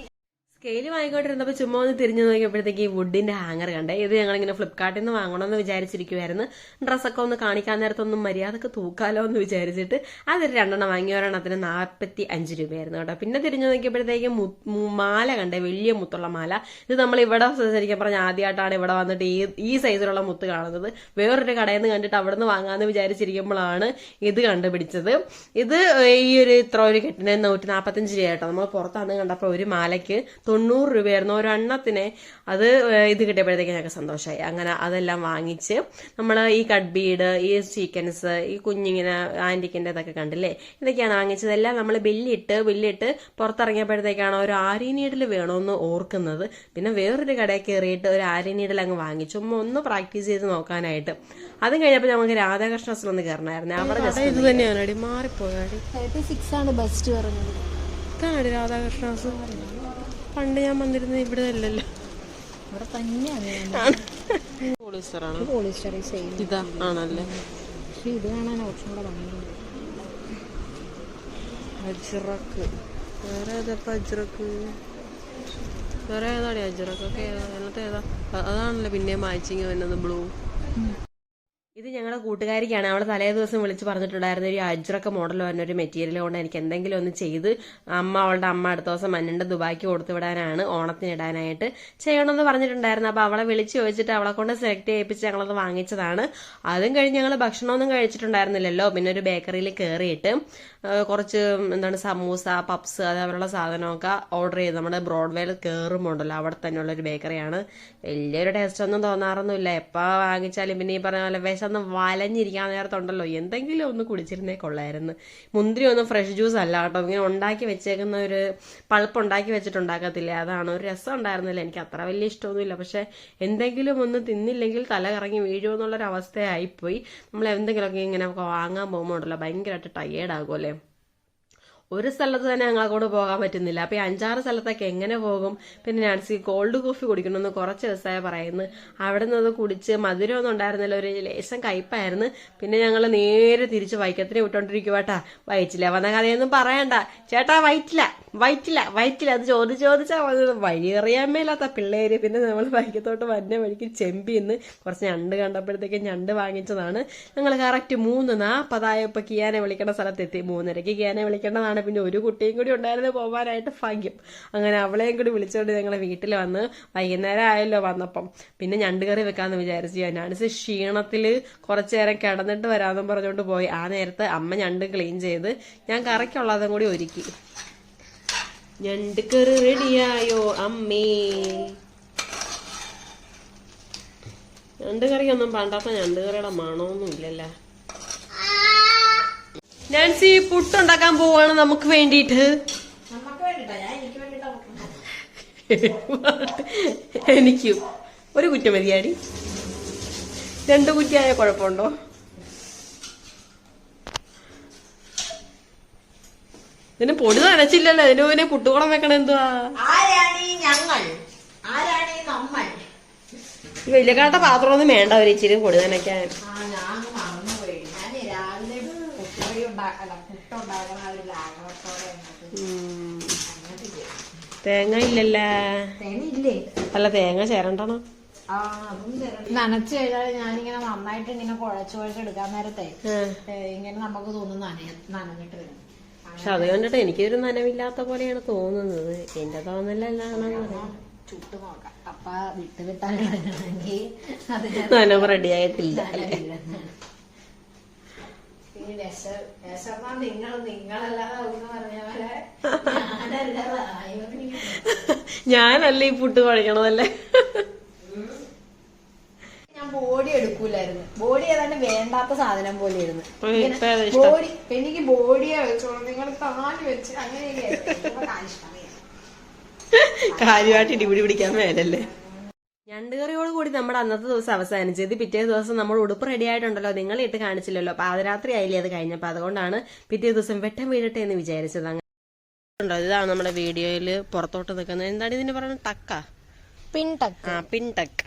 സ്കെയിൽ വാങ്ങിക്കൊണ്ടിരുന്നപ്പോൾ ചുമ്മാ ഒന്ന് തിരിഞ്ഞു നോക്കിയപ്പോഴത്തേക്ക് ഈ വുഡിന്റെ ഹാങ്ങർ കണ്ടേ. ഇത് ഞങ്ങളിങ്ങനെ ഫ്ലിപ്കാർട്ടിൽ നിന്ന് വാങ്ങണമെന്ന് വിചാരിച്ചിരിക്കുമായിരുന്നു ഡ്രസ്സൊക്കെ ഒന്ന് കാണിക്കാൻ നേരത്തൊന്നും മര്യാദയ്ക്ക് തൂക്കാലോ എന്ന് വിചാരിച്ചിട്ട് അതൊരു രണ്ടെണ്ണം വാങ്ങി. ഒരെണ്ണത്തിന് നാൽപ്പത്തി അഞ്ച് രൂപയായിരുന്നു കേട്ടോ. പിന്നെ തിരിഞ്ഞു നോക്കിയപ്പോഴത്തേക്ക് മാല കണ്ടേ. വലിയ മുത്തുള്ള മാല. ഇത് നമ്മൾ ഇവിടെ ശരിക്കും പറഞ്ഞ ആദ്യമായിട്ടാണ് ഇവിടെ വന്നിട്ട് ഈ ഈ സൈസിലുള്ള മുത്ത് കാണുന്നത്. വേറൊരു കടയിൽ നിന്ന് കണ്ടിട്ട് അവിടെ നിന്ന് വാങ്ങാമെന്ന് വിചാരിച്ചിരിക്കുമ്പോഴാണ് ഇത് കണ്ടുപിടിച്ചത്. ഇത് ഈ ഒരു ഇത്ര ഒരു കെട്ടിന് നൂറ്റി നാൽപ്പത്തഞ്ച് രൂപ കേട്ടോ. നമ്മൾ പുറത്താണ് കണ്ടപ്പോൾ ഒരു മാലയ്ക്ക് തൊണ്ണൂറ് രൂപയായിരുന്നു ഒരെണ്ണത്തിന് അത് ഇത് കിട്ടിയപ്പോഴത്തേക്ക് ഞങ്ങൾക്ക് സന്തോഷമായി അങ്ങനെ അതെല്ലാം വാങ്ങിച്ച് നമ്മൾ ഈ കഡ്ബീഡ് ബീഡ് ഈ ചീക്കൻസ് ഈ കുഞ്ഞിങ്ങനെ ആന്റിക്കിന്റെ ഇതൊക്കെ കണ്ടില്ലേ? ഇതൊക്കെയാണ് വാങ്ങിച്ചത്. എല്ലാം നമ്മൾ ബില്ലിട്ട് ബില്ലിട്ട് പുറത്തിറങ്ങിയപ്പോഴത്തേക്കാണ് ഒരു ആരി നീഡിൽ വേണമെന്ന് ഓർക്കുന്നത്. പിന്നെ വേറൊരു കടയിൽ കയറിയിട്ട് ഒരു ആരി നീഡിൽ അങ്ങ് വാങ്ങിച്ചു ഒന്ന് പ്രാക്ടീസ് ചെയ്ത് നോക്കാനായിട്ട്. അതും കഴിഞ്ഞപ്പോൾ നമുക്ക് രാധാകൃഷ്ണ ഒന്ന് കയറണമായിരുന്നു അവിടെ ഇത് തന്നെയാണ് മാറിപ്പോയാടി തേർട്ടി സിക്സ് ആണ് ബെസ്റ്റ് പറഞ്ഞത്. ഇതാണ് രാധാകൃഷ്ണ പണ്ട് ഞാൻ വന്നിരുന്നത് ഇവിടെ അല്ലല്ലോ ഇവിടെ തന്നെയാണ് പോളിസ്റ്റർ സെയിം ഇതാ ആണല്ലേ? പക്ഷെ ഇത് കാണാൻ ഓപ്ഷൻ കൂടെ ഭംഗിയുണ്ട് അജ്രക്ക് വേറെ ഏതാ അജ്രക്ക് വേറെ ഏതാടി അജ്രക്കൊക്കെ ഏതാ? എന്നിട്ട് ഏതാ അതാണല്ലോ പിന്നെ മാച്ചിങ് വരുന്നത് ബ്ലൂ. ഇത് ഞങ്ങളുടെ കൂട്ടുകാരിക്കാണ്. അവളെ തലേ ദിവസം വിളിച്ച് പറഞ്ഞിട്ടുണ്ടായിരുന്നു ഒരു അജ്രക്ക മോഡൽ വരുന്ന ഒരു മെറ്റീരിയൽ കൊണ്ട് എനിക്ക് എന്തെങ്കിലും ഒന്ന് ചെയ്ത് അമ്മ അവളുടെ അമ്മ അടുത്ത ദിവസം മഞ്ഞന്റെ ദുബായ്ക്ക് കൊടുത്തു വിടാനാണ് ഓണത്തിന് ഇടാനായിട്ട് ചെയ്യണമെന്ന് പറഞ്ഞിട്ടുണ്ടായിരുന്നു. അപ്പൊ അവളെ വിളിച്ച് ചോദിച്ചിട്ട് അവളെ കൊണ്ട് സെലക്ട് ചെയ്യിപ്പിച്ച് ഞങ്ങളത് വാങ്ങിച്ചതാണ്. അതും കഴിഞ്ഞ് ഞങ്ങൾ ഭക്ഷണമൊന്നും കഴിച്ചിട്ടുണ്ടായിരുന്നില്ലല്ലോ. പിന്നെ ഒരു ബേക്കറിയിൽ കയറിയിട്ട് കുറച്ച് എന്താണ് സമൂസ പപ്സ് അതേപോലുള്ള സാധനമൊക്കെ ഓർഡർ ചെയ്ത് നമ്മുടെ ബ്രോഡ്വേയിൽ കയറുമ്പോണ്ടല്ലോ അവിടെ തന്നെയുള്ള ഒരു ബേക്കറിയാണ് വലിയൊരു ടേസ്റ്റ് ഒന്നും തോന്നാറൊന്നുമില്ല. എപ്പോൾ വാങ്ങിച്ചാലും പിന്നെ ഈ പറഞ്ഞ പോലെ വിശന്ന് വലഞ്ഞിരിക്കാൻ നേരത്തുണ്ടല്ലോ. എന്തെങ്കിലും ഒന്ന് കുടിച്ചിരുന്നേ കൊള്ളായിരുന്നു. മുന്തിരി ഒന്നും ഫ്രഷ് ജ്യൂസ് അല്ല കേട്ടോ. ഇങ്ങനെ ഉണ്ടാക്കി വെച്ചേക്കുന്ന ഒരു പൾപ്പ് ഉണ്ടാക്കി വെച്ചിട്ടുണ്ടാക്കത്തില്ലേ? അതാണ്. ഒരു രസം ഉണ്ടായിരുന്നില്ല. എനിക്ക് അത്ര വലിയ ഇഷ്ടമൊന്നുമില്ല. പക്ഷെ എന്തെങ്കിലും ഒന്ന് തിന്നില്ലെങ്കിൽ തല കറങ്ങി വീഴുമെന്നുള്ളൊരു അവസ്ഥയായിപ്പോയി നമ്മൾ എന്തെങ്കിലുമൊക്കെ ഇങ്ങനെ വാങ്ങാൻ പോകുമ്പോൾ ഉണ്ടല്ലോ ഭയങ്കരമായിട്ട് ടയേർഡ് ആകുമല്ലേ ഒരു സ്ഥലത്ത് തന്നെ ഞങ്ങളെ കൊണ്ട് പോകാൻ പറ്റുന്നില്ല. അപ്പൊ ഈ അഞ്ചാറ് സ്ഥലത്തൊക്കെ എങ്ങനെ പോകും? പിന്നെ നാൻസി കോൾഡ് കോഫി കുടിക്കണമെന്ന് കുറച്ച് ദിവസമായി പറയുന്നു. അവിടെ നിന്ന് കുടിച്ച് മധുരമൊന്നും ഉണ്ടായിരുന്നില്ല. ഒരു ലേശം കയ്പായിരുന്നു. പിന്നെ ഞങ്ങൾ നേരെ തിരിച്ച് വൈക്കത്തിന് വിട്ടോണ്ടിരിക്കുവാട്ടാ. വയറ്റില്ല വന്ന കഥയൊന്നും പറയണ്ട. ചേട്ടാ വയറ്റില്ല വയറ്റില്ല വയറ്റില്ല അത് ചോദിച്ച് ചോദിച്ചാൽ വന്നത് വഴി അറിയാൻ മേലാത്ത പിള്ളേര്. പിന്നെ നമ്മൾ വൈക്കത്തോട്ട് വന്ന വഴിക്ക് ചെമ്പിന്ന് കുറച്ച് ഞണ്ട് കണ്ടപ്പോഴത്തേക്ക് ഞണ്ട് വാങ്ങിച്ചതാണ്. ഞങ്ങൾ കറക്റ്റ് മൂന്ന് നാൽപ്പതായപ്പോൾ കിയാനെ വിളിക്കേണ്ട സ്ഥലത്തെത്തി. മൂന്നരയ്ക്ക് കിയാനെ വിളിക്കേണ്ടതാണ്. പിന്നെ ഒരു കുട്ടിയും കൂടി ഉണ്ടായിരുന്നു പോകാനായിട്ട് ഭാഗ്യം. അങ്ങനെ അവളെയും കൂടി വിളിച്ചുകൊണ്ട് ഞങ്ങൾ വീട്ടിൽ വന്ന് വൈകുന്നേരം ആയല്ലോ വന്നപ്പം. പിന്നെ ഞണ്ട് കറി വെക്കാന്ന് വിചാരിച്ചു ഞാനിച്ച് ക്ഷീണത്തിൽ കുറച്ച് നേരം കിടന്നിട്ട് വരാമെന്നും പറഞ്ഞുകൊണ്ട് പോയി. ആ നേരത്ത് അമ്മ ഞണ്ട് ക്ലീൻ ചെയ്ത് ഞാൻ കറിക്കുള്ളതും കൂടി ഒരുക്കി. ഞണ്ട് കറി റെഡിയായോ അമ്മേ? ഞണ്ട് കറിയൊന്നും പണ്ടാത്ത ഞണ്ട് കറിയുടെ മണമൊന്നും ഇല്ലല്ലോ. നാൻസി പുട്ടുണ്ടാക്കാൻ പോവാണ് നമുക്ക് വേണ്ടിട്ട് എനിക്കും. ഒരു കുറ്റം മതിയാടി. രണ്ട് കുറ്റിയായ കുഴപ്പമുണ്ടോ? ഇതിന് പൊടി നനച്ചില്ലല്ലോ ഇതിന് പിന്നെ പുട്ടുകുളം വെക്കണ എന്തുവാ? വലിയക്കാട്ട പാത്രമൊന്നും വേണ്ട ഒരു ഇച്ചിരി പൊടി നനയ്ക്കാൻ. തേങ്ങ ഇല്ലല്ലേ? അല്ല തേങ്ങ ചേരണ്ടണോ. നനച്ചു കഴിഞ്ഞാൽ ഞാനിങ്ങനെ നന്നായിട്ട് ഇങ്ങനെ കുഴച്ചു കുഴച്ചെടുക്കാൻ നേരത്തെ ഇങ്ങനെ നമുക്ക് തോന്നുന്നു നനഞ്ഞിട്ട് വരും. പക്ഷെ അത് കണ്ടിട്ട് എനിക്കൊരു നനവില്ലാത്ത പോലെയാണ് തോന്നുന്നത്. എന്റെ തോന്നലല്ലാണെന്ന് നനവ് റെഡി ആയിട്ടില്ല ഞാനല്ല ഈ പുട്ട് പഠിക്കണതല്ലേ ബോഡി എടുക്കൂലായിരുന്നു. ബോഡി ഏതാണ്ട് വേണ്ടാത്ത സാധനം പോലെ ആയിരുന്നു? ബോഡി എനിക്ക് ബോഡിയെ വെച്ചോളൂ. നിങ്ങൾ താഴി വെച്ച് അങ്ങനെയൊക്കെ കാര്യമായിട്ട് ഇടിപിടി പിടിക്കാൻ മേലല്ലേ? രണ്ട് കറിയോട് കൂടി നമ്മുടെ അന്നത്തെ ദിവസം അവസാനിച്ചത്. പിറ്റേ ദിവസം നമ്മൾ ഉടുപ്പ് റെഡി ആയിട്ടുണ്ടല്ലോ. നിങ്ങൾ ഇട്ട് കാണിച്ചില്ലല്ലോ. അപ്പൊ അതിരാത്രി ആയില്ലേ അത് കഴിഞ്ഞപ്പോ. അതുകൊണ്ടാണ് പിറ്റേ ദിവസം വെട്ടം വീഴട്ടെ എന്ന് വിചാരിച്ചത്. അങ്ങനെ ഇതാണ് നമ്മുടെ വീഡിയോയിൽ പുറത്തോട്ട് നിൽക്കുന്നത്. എന്താണ് ഇതിന് പറയുന്നത്? ടക്ക? പിൻടക്ക് ആ പിൻടക്ക്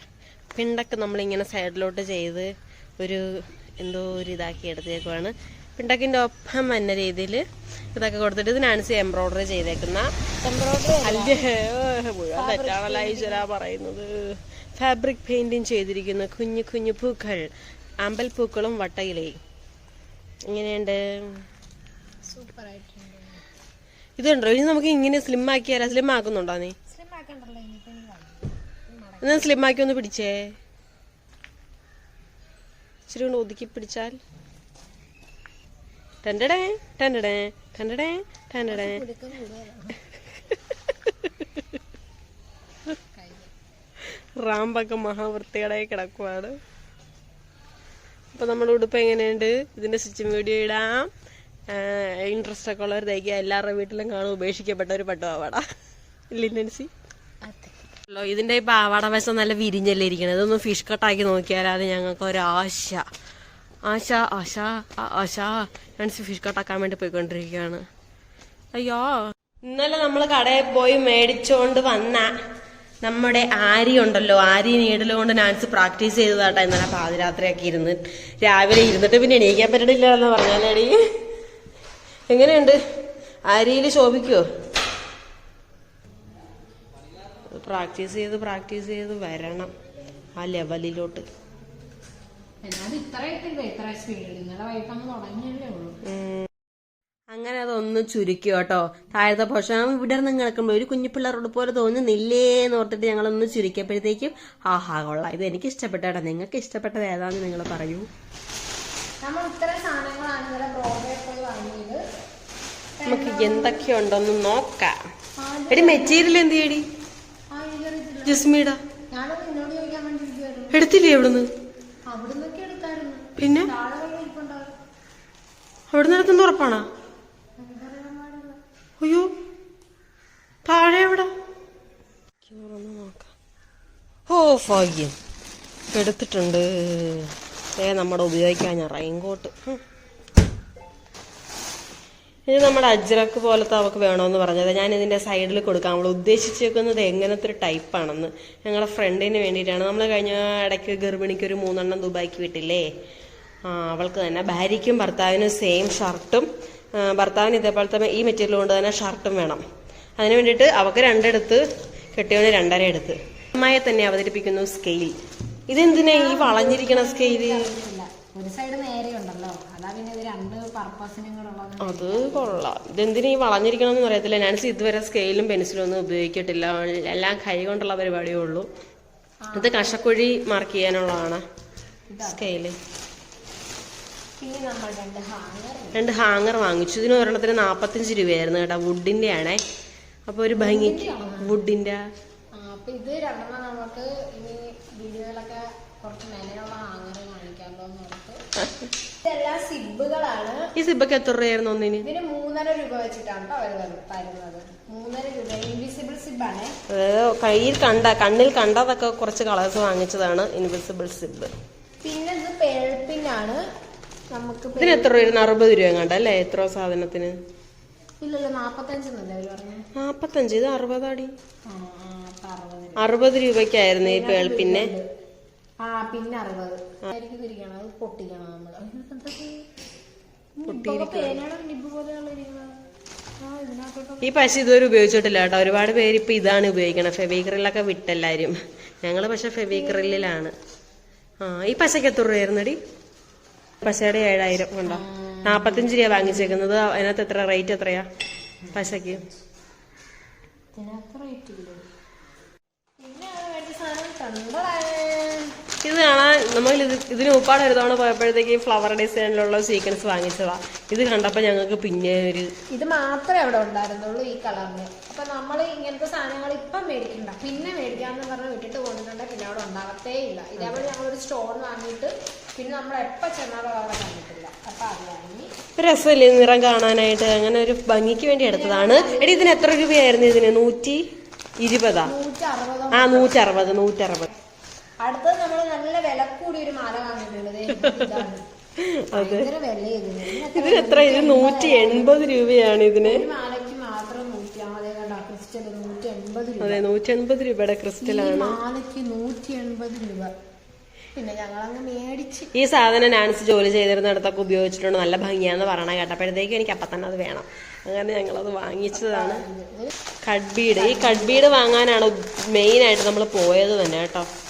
പിണ്ടക്ക് നമ്മളിങ്ങനെ സൈഡിലോട്ട് ചെയ്ത് ഒരു എന്തോ ഒരു ഇതാക്കി എടുത്തേക്കുവാണ്. പിണ്ടക്കിന്റെ ഒപ്പം വന്ന രീതിയിൽ ഇതൊക്കെ കൊടുത്തിട്ട് ഇതിനാണിച്ച് എംബ്രോയിഡറി ചെയ്തേക്കുന്ന അല്ലേ. മുഴുവൻ തെറ്റാണല്ലോ ഈശ്വര പറയുന്നത്. ഫാബ്രിക് പെയിന്റിങ് ചെയ്തിരിക്കുന്ന കുഞ്ഞു കുഞ്ഞു പൂക്കൾ അമ്പൽപ്പൂക്കളും വട്ടയിലയും ഇങ്ങനെയുണ്ട്. സൂപ്പറായിട്ടുണ്ട് ഇതുണ്ടോ? ഇനി നമുക്ക് ഇങ്ങനെ സ്ലിം ആക്കിയാലോ? സ്ലിം ആക്കുന്നുണ്ടോ നീ? സ്ലിം ആക്കണ്ടല്ലോ. എന്നാ ആക്കി ഒന്ന് പിടിച്ചേ? ഇച്ചിരി കൊണ്ട് ഒതുക്കി പിടിച്ചാൽ. ടെൻഡടേ ടണ്ടടേ ഇതൊക്കെ കൂടുതലാണ്. റാമ്പൊക്കെ മഹാവൃത്തികടായി കിടക്കുവാണ്. അപ്പൊ നമ്മുടെ ഉടുപ്പ് എങ്ങനെയുണ്ട്? ഇതിന്റെ സ്റ്റിച്ചിങ് വീഡിയോ ഇടാം. ഇൻട്രസ്റ്റ് ഒക്കെ ഉള്ളവർ തയ്ക്കുക എല്ലാവരുടെ വീട്ടിലും കാണും ഉപേക്ഷിക്കപ്പെട്ട ഒരു പട്ടുപാവാട ഇല്ലേ ഇതിന്റെ ഈ പാവാട വശം നല്ല വിരിഞ്ഞല്ലേ ഇരിക്കണം. ഇതൊന്ന് ഫിഷ് കട്ടാക്കി നോക്കിയാലാണ് ഞങ്ങൾക്ക് ഒരു ആശ ആശ ആശ. ഞാൻ ഫിഷ് കട്ടാക്കാൻ വേണ്ടി പോയിക്കൊണ്ടിരിക്കുകയാണ്. അയ്യോ. ഇന്നലെ നമ്മൾ കടയിൽ പോയി മേടിച്ചോണ്ട് വന്ന നമ്മുടെ ആരി ഉണ്ടല്ലോ. ആരി നീടൽ കൊണ്ട് ഡാൻസ് പ്രാക്ടീസ് ചെയ്തതാട്ടെ ഇന്നലെ പാതിരാത്രിയൊക്കെ ഇരുന്ന്. രാവിലെ ഇരുന്നിട്ട് പിന്നെ എണീക്കാൻ പറ്റണില്ല എന്ന് പറഞ്ഞാലേടി. എങ്ങനെയുണ്ട്? ആരിയിൽ ശോഭിക്കുവോ? പ്രാക്ടീസ് ചെയ്ത് പ്രാക്ടീസ് ചെയ്ത് വരണം ആ ലെവലിലോട്ട്. അങ്ങനെ അതൊന്ന് ചുരുക്കി കേട്ടോ. താഴത്തെ പോഷൻ നിന്ന് കിടക്കുമ്പോൾ ഒരു കുഞ്ഞു പിള്ളേരോട് പോലെ തോന്നുന്നില്ലേ എന്ന് ഓർത്തിട്ട് ഞങ്ങളൊന്ന് ചുരുക്കിയപ്പോഴത്തേക്കും ആഹാ കൊള്ളാം. ഇത് എനിക്ക് ഇഷ്ടപ്പെട്ടാ നിങ്ങൾക്ക് ഇഷ്ടപ്പെട്ടത് ഏതാന്ന് നിങ്ങൾ പറയൂ. നമ്മൾ സാധനങ്ങളാണ് ഇന്നലെ ബ്രോഡേ പോയി വാങ്ങിയത്. നമുക്ക് എന്തൊക്കെയുണ്ടെന്ന് നോക്കാം. എടി മെറ്റീരിയൽ എന്ത് ചെയ്യടി? ഇരിക്കുവായിരുന്നു. എടുത്തില്ലേ അവിടെ എടുത്തായിരുന്നു. പിന്നെ? ഇരിപ്പുണ്ടാവും എടുത്തെന്ന് ഉറപ്പാണോ? അയ്യോ താഴെ എവിടെ? നോക്കാം. ഓ ഭാഗ്യം. എടുത്തിട്ടുണ്ട്. ഏ നമ്മുടെ ഉപയോഗിക്കാൻ ഞാൻ റെയിൻകോട്ട്. ഇത് നമ്മുടെ അജ്രക്ക് പോലത്തെ അവൾക്ക് വേണമെന്ന് പറഞ്ഞത്. ഞാൻ ഇതിന്റെ സൈഡിൽ കൊടുക്കാം അവൾ ഉദ്ദേശിച്ചേക്കുന്നത് എങ്ങനത്തെ ഒരു ടൈപ്പാണെന്ന് ഞങ്ങളുടെ ഫ്രണ്ടിന് വേണ്ടിയിട്ടാണ്. നമ്മൾ കഴിഞ്ഞ ഇടയ്ക്ക് ഗർഭിണിക്ക് ഒരു മൂന്നെണ്ണം ദുബായിക്ക് വിട്ടില്ലേ? ആ അവൾക്ക് തന്നെ ഭാര്യയ്ക്കും ഭർത്താവിനും സെയിം ഷർട്ടും ഭർത്താവിന് ഇതേപോലത്തെ ഈ മെറ്റീരിയൽ കൊണ്ട് തന്നെ ഷർട്ടും വേണം. അതിന് വേണ്ടിയിട്ട് അവൾക്ക് രണ്ടെടുത്ത് കെട്ടിയവന് രണ്ടര എടുത്ത്. അമ്മയെ തന്നെ അവതരിപ്പിക്കുന്നു സ്കെയിൽ ഇതെന്തിനാ ഈ വളഞ്ഞിരിക്കണ സ്കെയിൽ ഒരു സൈഡ് നേരെ ഉണ്ടല്ലോ അതാ പിന്നെ ഇത് രണ്ട് അത് കൊള്ളാം. ഇതെന്തിനീ വളഞ്ഞിരിക്കണമെന്ന് അറിയത്തില്ല. നാൻസി ഇതുവരെ സ്കെയിലും പെൻസിലും ഒന്നും ഉപയോഗിക്കട്ടില്ല. എല്ലാം കൈ കൊണ്ടുള്ള പരിപാടിയേ ഉള്ളൂ. ഇത് കഷക്കുഴി മാർക്ക് ചെയ്യാനുള്ളതാണ് സ്കെയിൽ രണ്ട് ഹാങ്ങർ വാങ്ങിച്ചു. ഇതിന് ഒരെണ്ണത്തിന് നാൽപ്പത്തഞ്ച് രൂപയായിരുന്നു കേട്ടോ. വുഡിന്റെ ആണേ അപ്പൊ ഒരു ഭംഗി. വുഡിന്റെ ഇത് രണ്ടെണ്ണം നമുക്ക് ഇനി വീഡിയോയിലൊക്കെ കുറച്ച് മേലെയുള്ള ഹാങ്ങർ കാണിക്കാമല്ലോ എന്ന് ഓർത്ത്. ഇതെല്ലാം സിബുകളാണ് ഈ സിബൊക്കെ എത്ര രൂപയായിരുന്നു ഒന്നിന്? ഇതിന് മൂന്നര രൂപ വെച്ചിട്ടാണ് തരുന്നത്. മൂന്നര രൂപ. ഇൻവിസിബിൾ സിബാണ് കയ്യിൽ കണ്ട കണ്ണിൽ കണ്ടതൊക്കെ കുറച്ച് കളേഴ്സ് വാങ്ങിച്ചതാണ് ഇൻവിസിബിൾ സിബ് പിന്നെ ഇത് പേഴ്പിന്നാണ് നമുക്ക് ഇതിന് എത്ര രൂപ അറുപത് രൂപ കണ്ടല്ലേ എത്ര സാധനത്തിന്? ഇല്ലല്ലോ പറഞ്ഞു? നാപ്പത്തഞ്ച് ഇത് അറുപതാടി. അറുപത് രൂപ. അറുപത് രൂപയ്ക്കായിരുന്നു ഈ പേൾപ്പിന്നെ ആ പിന്നെ അറുപത്. പൊട്ടിക്കണം നമ്മൾ. ഈ പശ ഇതുവരെ ഉപയോഗിച്ചിട്ടില്ല കേട്ടോ. ഒരുപാട് പേര് ഇപ്പൊ ഇതാണ് ഉപയോഗിക്കണം. ഫെബിക്രിലൊക്കെ വിട്ടെല്ലാരും. ഞങ്ങൾ പക്ഷെ ഫെബിക്രിലാണ് ആ ഈ പശക്ക് എത്ര രൂപയായിരുന്നടി? പശയുടെ ഏഴായിരം കൊണ്ടോ നാപ്പത്തിയഞ്ച് രൂപ വാങ്ങിച്ചേക്കുന്നത്. അതിനകത്ത് എത്ര റേറ്റ് എത്രയാ പശക്ക് ഇതിനകത്ത് റേറ്റ് ഇല്ലേ? ഇത് കാണാൻ നമ്മൾ ഇത് ഇതിന് ഉപ്പാട് ഒരു തവണ പോയപ്പോഴത്തേക്ക് ഫ്ലവർ ഡിസൈനിലുള്ള സീക്വൻസ് വാങ്ങിച്ചതാ. ഇത് കണ്ടപ്പോ ഞങ്ങൾക്ക് പിന്നെ ഒരു ഇത് മാത്രമേ അവിടെ ഉണ്ടായിരുന്നുള്ളൂ ഈ കളറിന് അപ്പൊ നമ്മൾ ഇങ്ങനത്തെ സാധനങ്ങൾ ഇപ്പം മേടിക്കണ്ട. പിന്നെ മേടിക്കാന്ന് പറഞ്ഞ് വിട്ടിട്ട് പോകുന്നുണ്ടെങ്കിൽ പിന്നെ അവിടെ ഉണ്ടാകത്തേ ഇല്ല. ഇതേപോലെ ഞങ്ങളൊരു സ്റ്റോൺ വാങ്ങിയിട്ട് പിന്നെ നമ്മൾ എപ്പോൾ ചെന്നാലും അവിടെ കണ്ടിട്ടില്ല. അപ്പൊ അത് വാങ്ങി. രസമില്ലേ നിറം കാണാനായിട്ട്? അങ്ങനെ ഒരു ഭംഗിക്ക് വേണ്ടി എടുത്തതാണ്. എടി ഇതിന് എത്ര രൂപയായിരുന്നു ഇതിന്? നൂറ്റി ഇരുപതാ? ആ നൂറ്ററുപത് നൂറ്ററുപത്. അടുത്തത് നമ്മൾ നല്ല വില കൂടി ഒരു മാല ഇതിന്. ഇതിന് എത്ര ഇത് നൂറ്റി എൺപത് രൂപയാണ് ഇതിന്. മാലയ്ക്ക് മാത്രം നൂറ്റി അതെ കണ്ടോ ക്രിസ്റ്റൽ നൂറ്റി എൺപത് രൂപ. അതെ നൂറ്റി എൺപത് രൂപയുടെ ക്രിസ്റ്റൽ ഈ മാലയ്ക്ക് നൂറ്റി എൺപത് രൂപ. പിന്നെ ഞങ്ങൾ അങ്ങ് മേടിച്ച്. ഈ സാധനം നാൻസ് ജോലി ചെയ്തിരുന്നിടത്തൊക്കെ ഉപയോഗിച്ചിട്ടുണ്ട്. നല്ല ഭംഗിയാന്ന് പറയണ കേട്ടപ്പോഴത്തേക്ക് എനിക്ക് അപ്പം തന്നെ അത് വേണം. അങ്ങനെ ഞങ്ങൾ അത് വാങ്ങിച്ചതാണ് കഡ്ബീഡ് ഈ കഡ്ബീഡ് വാങ്ങാനാണ് മെയിൻ ആയിട്ട് നമ്മൾ പോയത് തന്നെ കേട്ടോ. ഇത്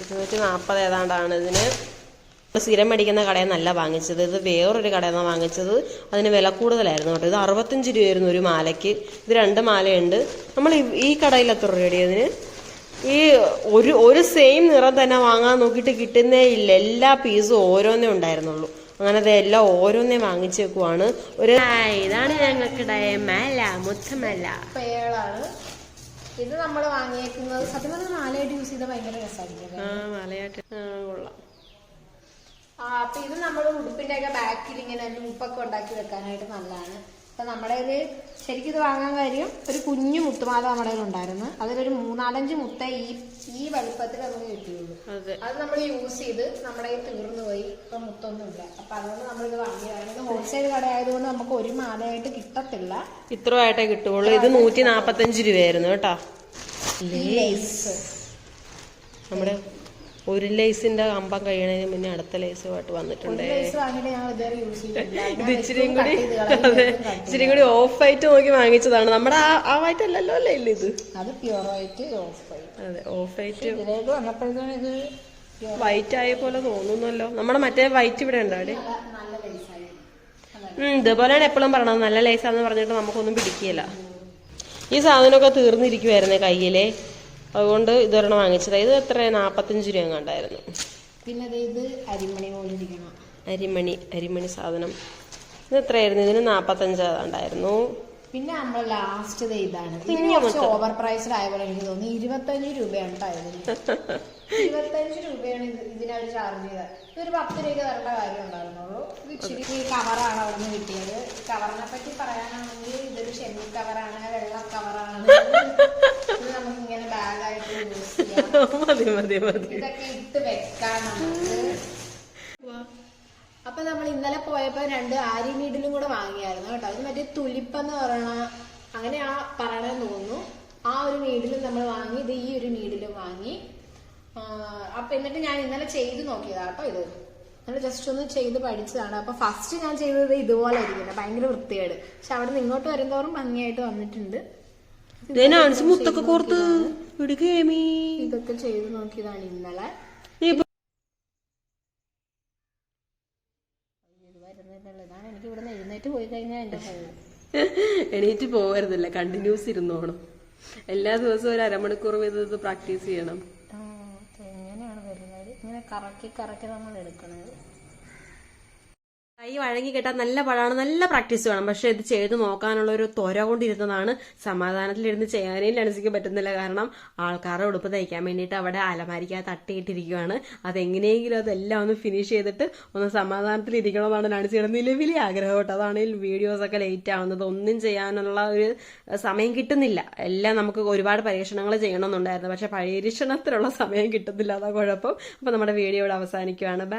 ഇരുന്നൂറ്റി നാൽപ്പത് ഏതാണ്ടാണ് ഇതിന്? സ്ഥിരം മേടിക്കുന്ന കടയിൽ വാങ്ങിച്ചത്. ഇത് വേറൊരു കടയിൽ നിന്നാണ് വാങ്ങിച്ചത്. അതിന് വില കൂടുതലായിരുന്നു കേട്ടോ. ഇത് അറുപത്തഞ്ച് രൂപയായിരുന്നു ഒരു മാലയ്ക്ക്. ഇത് രണ്ട് മാലയുണ്ട്. നമ്മൾ ഈ- കടയിൽ എത്ര രൂപയുടെ ഇതിന് ഈ ഒരു ഒരു സെയിം നിറം തന്നെ വാങ്ങാൻ നോക്കിയിട്ട് കിട്ടുന്നേ ഇല്ല. എല്ലാ പീസും ഓരോന്നേ ഉണ്ടായിരുന്നുള്ളൂ. അങ്ങനെ എല്ലാം ഓരോന്നേ വാങ്ങിച്ചു വെക്കുവാണ് ഒരു ഇതാണ് ഞങ്ങൾക്കിടെ മല മുത്തമല. പേളാണ്. ഇത് നമ്മൾ വാങ്ങിയേക്കുന്നത് സത്യം പറഞ്ഞാൽ മാലയായിട്ട് യൂസ് ചെയ്താൽ ഭയങ്കര രസമായിരിക്കും ആ മലയായിട്ട്. കൊള്ളാം. അപ്പൊ ഇത് നമ്മൾ ഉടുപ്പിന്റെ ഒക്കെ ബാക്കിൽ ഇങ്ങനെ ലൂപ്പൊക്കെ ഉണ്ടാക്കി വെക്കാനായിട്ട് നല്ലതാണ്. അപ്പൊ നമ്മുടെ കയ്യിൽ ശരിക്കും ഇത് വാങ്ങാൻ കാര്യം ഒരു കുഞ്ഞു മുത്തുമാല നമ്മുടെ കയ്യിൽ ഉണ്ടായിരുന്നു. അതിലൊരു മൂന്നാലഞ്ച് മുത്ത ഈ ഈ വലുപ്പത്തിൽ നമുക്ക് കിട്ടിയുള്ളൂ. അതെ. നമ്മൾ യൂസ് ചെയ്ത് നമ്മുടെ കയ്യിൽ തീർന്നു പോയി. ഇപ്പൊ മുത്തൊന്നുമില്ല അപ്പൊ അതുകൊണ്ട് നമ്മളിത് വാങ്ങിയതാണ് ഇത് ഹോൾസെയിൽ കട ആയതുകൊണ്ട് നമുക്ക് ഒരു മാലയായിട്ട് കിട്ടത്തില്ല. ഇത്ര ആയിട്ടേ കിട്ടുള്ളൂ ഇത് നൂറ്റി നാപ്പത്തഞ്ച് രൂപയായിരുന്നു കേട്ടോ. നമ്മുടെ ഒരു ലേസിന്റെ കമ്പം കഴിയണതിന് മുന്നേ അടുത്ത ലേസുമായിട്ട് വന്നിട്ടുണ്ട്. ഇത് ഇച്ചിരിയും കൂടി അതെ ഇച്ചിരിയും കൂടി ഓഫ് വൈറ്റ് നോക്കി വാങ്ങിച്ചതാണ്. നമ്മുടെ ആ ആ വൈറ്റ് അല്ലല്ലോ അല്ലേ ഇല്ല ഇത്? അത് പ്യുവർ വൈറ്റ് ഓഫ് വൈറ്റ് അതെ ഓഫ് വൈറ്റ് വന്നപ്പോഴത്തേനും ഇത് വൈറ്റ് ആയ പോലെ തോന്നുന്നല്ലോ. നമ്മുടെ മറ്റേ വൈറ്റ് ഇവിടെ ഉണ്ടോ അവിടെ? നല്ല നല്ല ലേസായി ഉം, ഇതുപോലെയാണ് എപ്പോഴും പറയണത്. നല്ല ലേസാന്ന് പറഞ്ഞിട്ട് നമുക്കൊന്നും പിടിക്കില്ല ഈ സാധനമൊക്കെ തീർന്നിരിക്കുവായിരുന്നേ കയ്യിലെ. അതുകൊണ്ട് ഇതൊരെണ്ണം വാങ്ങിച്ചത്. ഇത് എത്ര നാപ്പത്തഞ്ച് രൂപ കണ്ടായിരുന്നു പിന്നെ ഇത് അരിമണി പോലെ ഇരിക്കണം. അരിമണി അരിമണി സാധനം. ഇത് എത്രയായിരുന്നു? ഇതിന് നാപ്പത്തഞ്ച് ഉണ്ടായിരുന്നു പിന്നെ നമ്മൾ ലാസ്റ്റ് ഇതാണ്. പിന്നെ കുറച്ച് ഓവർ പ്രൈസ്ഡ് ആയ പോലെ എനിക്ക് തോന്നുന്നു. ഇരുപത്തഞ്ച് രൂപയാണ് ഇരുപത്തഞ്ച് രൂപയാണ് ഇത് ഇതിനവർ ചാർജ് ചെയ്തത്. ഇതൊരു പത്ത് രൂപ തരേണ്ട കാര്യം ഉണ്ടായിരുന്നുള്ളൂ. ഇത് ഇച്ചിരി ഈ കവറാണ് അവിടെ നിന്ന് കിട്ടിയത്. കവറിനെ പറ്റി പറയാനാണെങ്കിൽ ഇതൊരു ഷെമി കവറാണ് വെള്ള കവറാണ് നമുക്ക് ഇങ്ങനെ ബാഗായിട്ട് യൂസ് ചെയ്യാം. മതി മതി മതി. ഇതൊക്കെ ഇട്ട് വെക്കാം നമുക്ക്. അപ്പൊ നമ്മൾ ഇന്നലെ പോയപ്പോ രണ്ട് ആരി നീഡിലും കൂടെ വാങ്ങിയായിരുന്നു കേട്ടോ. അത് മറ്റേ തുലിപ്പെന്ന് പറയണ അങ്ങനെ ആ പറയണെന്ന് തോന്നുന്നു. ആ ഒരു നീഡിലും നമ്മൾ വാങ്ങി ഇത് ഈ ഒരു നീഡിലും വാങ്ങി. അപ്പൊ എന്നിട്ട് ഞാൻ ഇന്നലെ ചെയ്ത് നോക്കിയതാ കേട്ടോ ഇത്. നമ്മൾ ജസ്റ്റ് ഒന്ന് ചെയ്ത് പഠിച്ചതാണ്. അപ്പൊ ഫസ്റ്റ് ഞാൻ ചെയ്തത് ഇതുപോലെ ഇരിക്കുന്നത് ഭയങ്കര വൃത്തികേട്. പക്ഷെ അവിടെ നിന്ന് ഇങ്ങോട്ട് വരുന്നതോറും ഭംഗിയായിട്ട് വന്നിട്ടുണ്ട്. ഇതിനാൻസ് മുത്തൊക്കെ കോർത്ത് ഇടുകേമി. ഇതൊക്കെ ചെയ്ത് നോക്കിയതാണ് ഇന്നലെ. ഇതാണ് എനിക്ക് ഇവിടുന്ന് എഴുന്നേറ്റ് പോയി കഴിഞ്ഞാൽ എന്റെ എണീറ്റ് പോകരുതല്ല കണ്ടിന്യൂസ് ഇരുന്നോണം എല്ലാ ദിവസവും ഒരു അരമണിക്കൂർ വീതം പ്രാക്ടീസ് ചെയ്യണം. എങ്ങനെയാണ് വരുന്നത്? ഇങ്ങനെ കറക്കി കറക്കി നമ്മൾ എടുക്കണത്. കൈ വഴങ്ങി കെട്ടാൻ നല്ല പഴമാണ് നല്ല പ്രാക്ടീസ് വേണം. പക്ഷെ ഇത് ചെയ്ത് നോക്കാനുള്ള ഒരു ത്വര കൊണ്ടിരുന്നതാണ്. സമാധാനത്തിലിരുന്ന് ചെയ്യാനേ ലനസിക്ക് പറ്റുന്നില്ല. കാരണം ആൾക്കാരുടെ ഉടുപ്പ് തയ്ക്കാൻ വേണ്ടിയിട്ട് അവിടെ അലമാരിക്കാ തട്ടിയിട്ടിരിക്കുകയാണ് അതെങ്ങനെയെങ്കിലും അതെല്ലാം ഒന്ന് ഫിനിഷ് ചെയ്തിട്ട് ഒന്ന് സമാധാനത്തിലിരിക്കണമെന്നാണ് ലനസിയുടെ നിലവിലെ ആഗ്രഹം കേട്ടോ. അതാണെങ്കിൽ വീഡിയോസൊക്കെ ലേറ്റ് ആവുന്നത്. ഒന്നും ചെയ്യാനുള്ള ഒരു സമയം കിട്ടുന്നില്ല. എല്ലാം നമുക്ക് ഒരുപാട് പരീക്ഷണങ്ങൾ ചെയ്യണമെന്നുണ്ടായിരുന്നു. പക്ഷെ പരീക്ഷണത്തിനുള്ള സമയം കിട്ടുന്നില്ല. അതാ കുഴപ്പം. അപ്പൊ നമ്മുടെ വീഡിയോ ഇവിടെ അവസാനിക്കുവാണ്. Bye.